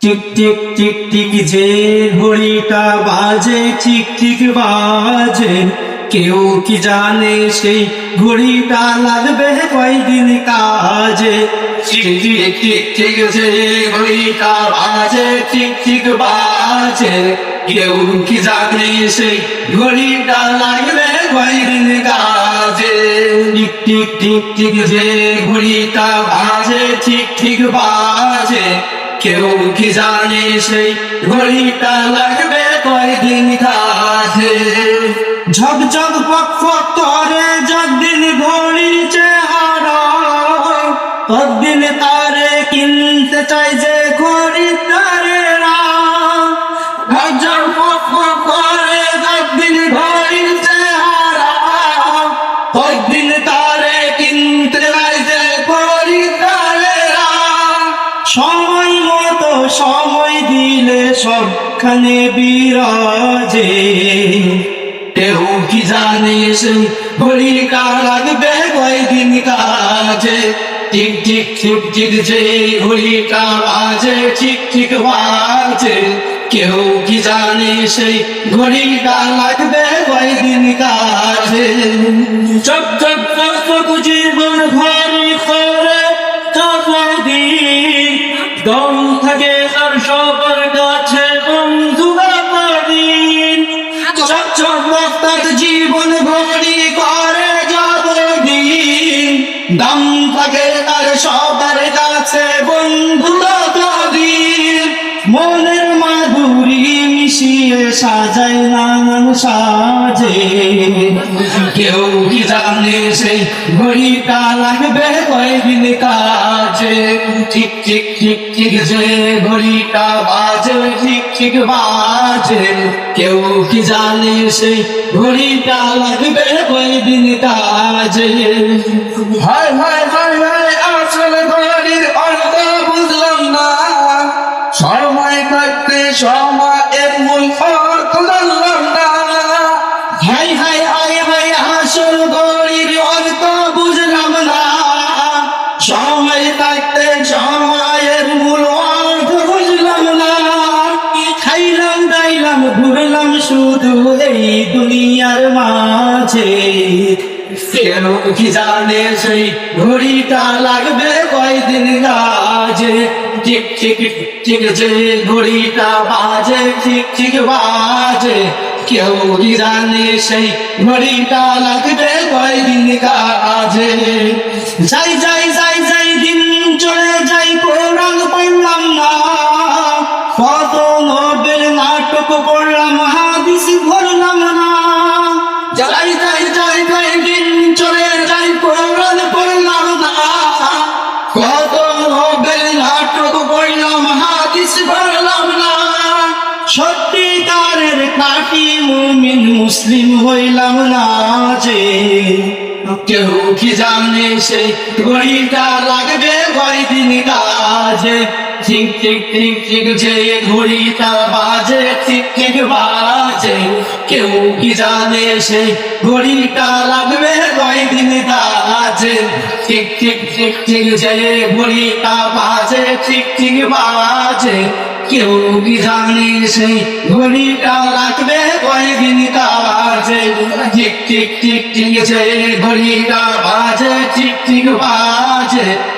Tick tick tick tick যে ঘড়িটা বাজে ঠিক ঠিক বাজে। কেউ কি জানে সেই ঘড়িটা লাগবে কয়দিন কাজে? টিক টিক টিক টিক যে ঘড়িটা বাজে ঠিক ঠিক বাজে। কেউ কি জানে সেই ঘড়িটা লাগবে কয়দিন কাজে? টিক টিক টিক টিক যে ঘড়িটা বাজে ঠিক ঠিক বাজে। কেউ কি জানে সেই ঘড়িটা লাগবে কয়দিন কাজে ঝকঝক পক পক করে যদিন ঘড়ি চেহারা তদিন তারে কিনতে চাই যে ঘড়ি তারে ঝকঝক পক পক করে যদিন ঘড়ি চেহারা তদিন তারে সময় দিলে সবখানে বিরাজে। কেউ কি জানে সেই ঘড়িটা লাগবে কয়দিন কাজে? ঠিক ঠিক ঠিক ঠিক যে ঘড়িটা বাজে ঠিক ঠিক বাজে। কেউ কি জানে সেই ঘড়িটা লাগবে কয়দিন কাজে? চক চক সবার কাছে মক্তার জীবন ভরি করে যাব দিন দাম থাকে তার সবার কাছে বন্ধু সাজায় নানান সাজে। কেউ কি জানে সেই ঘড়িটা লাগবে কয়দিন কাজে? ঠিক ঠিক ঠিক ঠিক যে ঘড়িটা বাজে, ঠিক ঠিক বাজে। কেউ কি জানে সেই ঘড়িটা লাগবে কয়দিন কাজে? হায় হায় ঘুরলাম শুধু এই দুনিয়ার মাঝে। কেন কি জানে সেই ঘড়িটা লাগবে কয়দিন কাজে ঠিক ঠিক ঠিক যে ঘড়িটা বাজে, ঠিক ঠিক বাজে। কেউ কি জানে সেই ঘড়িটা লাগবে কয়দিন কাজে যাই যাই যাই ভরলাম না যাই যাই যাই যাই দিন চলে যাই না কত হাদিস না। সত্যিকারের কাটি মুমিন মুসলিম হইলাম না যে। কেউ কি জানে সেই ঘড়িটা লাগবে কয়দিন কাজে ঠিক ঠিক ঠিক ঠিক যে ঘড়িটা বাজে ঠিক ঠিক বাজে। কেউ কি জানে সেই ঘড়িটা লাগবে কয়দিন কাজে? ঠিক ঠিক ঠিক ঠিক যে ঘড়িটা বাজে ঠিক ঠিক বাজে। কেউ কি জানে সেই ঘড়িটা লাগবে কয়দিন কাজে? ঠিক ঠিক ঠিক ঠিক যে ঘড়িটা বাজে ঠিক ঠিক বাজে।